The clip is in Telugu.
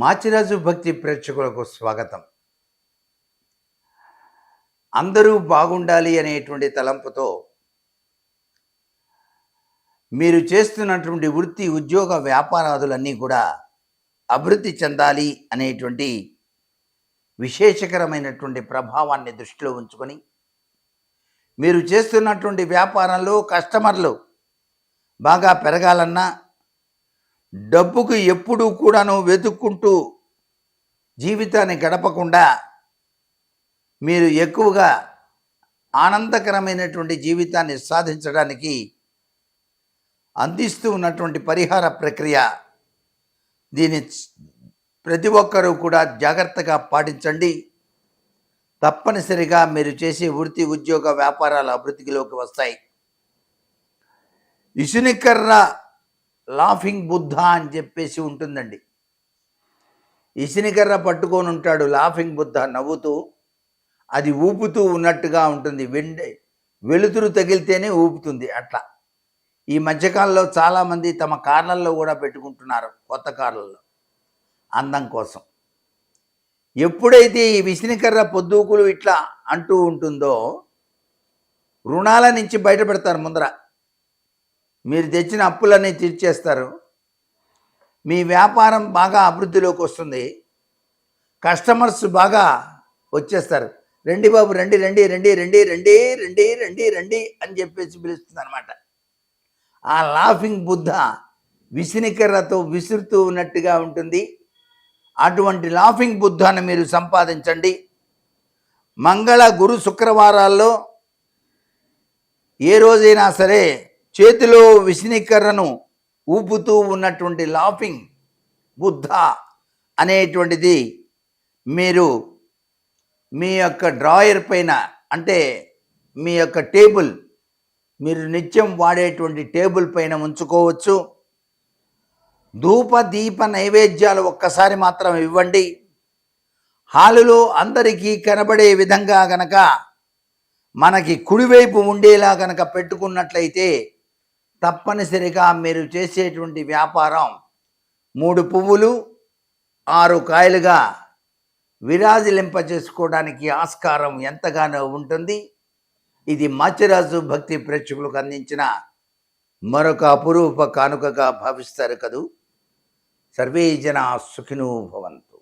మాచిరాజు భక్తి ప్రేక్షకులకు స్వాగతం. అందరూ బాగుండాలి అనేటువంటి తలంపుతో మీరు చేస్తున్నటువంటి వృత్తి ఉద్యోగ వ్యాపారాదులన్నీ కూడా అభివృద్ధి చెందాలి అనేటువంటి విశేషకరమైనటువంటి ప్రభావాన్ని దృష్టిలో ఉంచుకొని మీరు చేస్తున్నటువంటి వ్యాపారంలో కస్టమర్లు బాగా పెరగాలన్నా డబ్బుకు ఎప్పుడూ కూడాను వెతుక్కుంటూ జీవితాన్ని గడపకుండా మీరు ఎక్కువగా ఆనందకరమైనటువంటి జీవితాన్ని సాధించడానికి అందిస్తూ ఉన్నటువంటి పరిహార ప్రక్రియ దీని ప్రతి ఒక్కరూ కూడా జాగ్రత్తగా పాటించండి. తప్పనిసరిగా మీరు చేసే వృత్తి ఉద్యోగ వ్యాపారాల అభివృద్ధిలోకి వస్తాయి. ఇసునికర్ర లాఫింగ్ బుద్ధ అని చెప్పేసి ఉంటుందండి. ఇసినికర్ర పట్టుకొని ఉంటాడు లాఫింగ్ బుద్ధ నవ్వుతూ అది ఊపుతూ ఉన్నట్టుగా ఉంటుంది. వెండి వెలుతురు తగిలితేనే ఊపుతుంది అట్లా. ఈ మధ్యకాలంలో చాలామంది తమ కార్లలో కూడా పెట్టుకుంటున్నారు కొత్త కార్లలో అందం కోసం. ఎప్పుడైతే ఈ విసినికర్ర పొద్దుకులు ఇట్లా అంటూ ఉంటుందో రుణాల నుంచి బయటపెడతారు ముందర. మీరు తెచ్చిన అప్పులన్నీ తీర్చేస్తారు. మీ వ్యాపారం బాగా అభివృద్ధిలోకి వస్తుంది. కస్టమర్స్ బాగా వచ్చేస్తారు. రండి బాబు రండి రండి రండి రండి రండి రండి రండి రండి అని చెప్పేసి పిలుస్తుంది అనమాట ఆ లాఫింగ్ బుద్ధ విసినికర్రతో విసురుతూ ఉన్నట్టుగా ఉంటుంది. అటువంటి లాఫింగ్ బుద్ధాన్ని మీరు సంపాదించండి. మంగళ గురు శుక్రవారాల్లో ఏ రోజైనా సరే చేతిలో విసినికర్రను ఊపుతూ ఉన్నటువంటి లాఫింగ్ బుద్ధ అనేటువంటిది మీరు మీ యొక్క డ్రాయర్ పైన అంటే మీ యొక్క టేబుల్ మీరు నిత్యం వాడేటువంటి టేబుల్ పైన ఉంచుకోవచ్చు. ధూప దీప నైవేద్యాలు ఒక్కసారి మాత్రం ఇవ్వండి. హాలులో అందరికీ కనబడే విధంగా గనక మనకి కుడివైపు ఉండేలా గనక పెట్టుకున్నట్లయితే తప్పనిసరిగా మీరు చేసేటువంటి వ్యాపారం మూడు పువ్వులు ఆరు కాయలుగా విరాజిలింప చేసుకోవడానికి ఆస్కారం ఎంతగానో ఉంటుంది. ఇది మాచిరాజు భక్తి ప్రేక్షకులకు అందించిన మరొక అపురూప కానుకగా భావిస్తారు కదూ. సర్వే జన సుఖినో భవంతు.